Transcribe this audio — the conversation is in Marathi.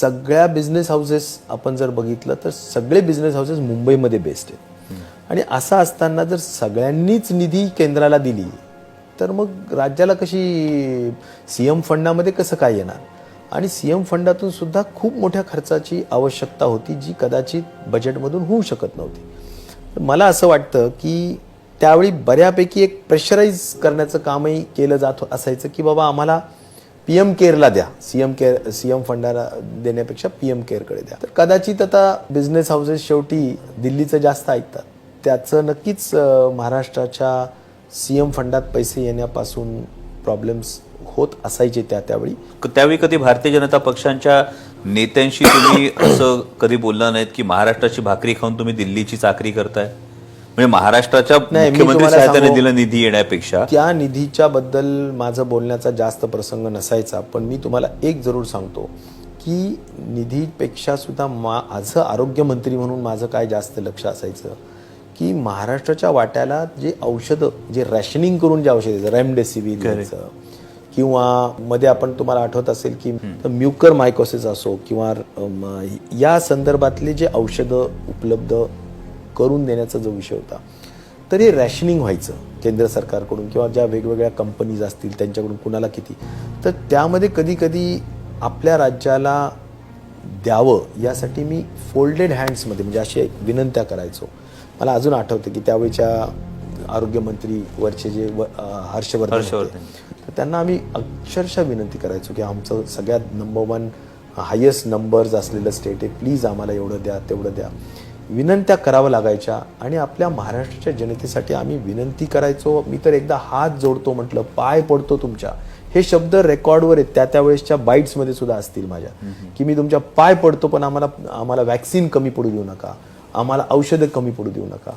सगळ्या बिझनेस हाऊसेस आपण जर बघितलं तर सगळे बिझनेस हाऊसेस मुंबईमध्ये बेस्ट आहेत. आणि असं असताना जर सगळ्यांनीच निधी केंद्राला दिली तर मग राज्याला कशी सी एम फंडामध्ये कसं काय येणार? आणि सी एम फंडातून सुद्धा खूप मोठ्या खर्चाची आवश्यकता होती जी कदाचित बजेटमधून होऊ शकत नव्हती. तर मला असं वाटतं की त्यावेळी बऱ्यापैकी एक प्रेशराईज करण्याचं कामही केलं जात असायचं की बाबा आम्हाला पी एम केअरला द्या. C M care C M फंडाला देण्यापेक्षा पी एम केअरकडे द्या. तर कदाचित आता बिझनेस हाऊसेस शेवटी दिल्लीचं जास्त ऐकतात. त्याचं नक्कीच महाराष्ट्राच्या सी एम फंडात पैसे येण्यापासून प्रॉब्लेम्स होत असायचे त्या त्यावेळी. त्यावेळी कधी भारतीय जनता पक्षांच्या नेत्यांशी तुम्ही असं कधी बोलला नाहीत की महाराष्ट्राची भाकरी खाऊन तुम्ही दिल्लीची चाकरी करताय? म्हणजे महाराष्ट्राच्या मुख्यमंत्री सांगू- निधीला निधी येण्यापेक्षा. त्या निधीच्या बद्दल माझं बोलण्याचा जास्त प्रसंग नसायचा पण मी तुम्हाला एक जरूर सांगतो की निधीपेक्षा सुद्धा माझं आरोग्यमंत्री म्हणून माझं काय जास्त लक्ष असायचं की महाराष्ट्राच्या वाट्याला जे औषधं जे रॅशनिंग करून जे औषध रेमडेसिवीर किंवा मध्ये आपण तुम्हाला आठवत असेल की म्युकर मायकोसिस असो किंवा या संदर्भातले जे औषधं उपलब्ध करून देण्याचा जो विषय होता तर हे रॅशनिंग व्हायचं केंद्र सरकारकडून किंवा ज्या वेगवेगळ्या कंपनीज असतील त्यांच्याकडून कुणाला किती. तर त्यामध्ये कधी कधी आपल्या राज्याला द्यावं यासाठी मी फोल्डेड हँड्समध्ये म्हणजे असे विनंत्या करायचो. मला अजून आठवतं की त्यावेळीच्या आरोग्यमंत्री वरचे जे व- हर्षवर्धन. तर त्यांना आम्ही अक्षरशः विनंती करायचो की आमचं सगळ्यात नंबर वन हायेस्ट नंबर्स असलेलं स्टेट आहे प्लीज आम्हाला एवढं द्या तेवढं द्या. विनंत्या करावं लागायच्या आणि आपल्या महाराष्ट्राच्या जनतेसाठी आम्ही विनंती करायचो. मी तर एकदा हात जोडतो म्हटलं पाय पडतो तुमच्या. हे शब्द रेकॉर्डवर आहेत. त्या त्यावेळेसच्या बाईट्समध्ये सुद्धा असतील माझ्या. की मी तुमच्या पाय पडतो पण आम्हाला आम्हाला वॅक्सिन कमी पडू देऊ नका. आम्हाला औषधं कमी पडू देऊ नका.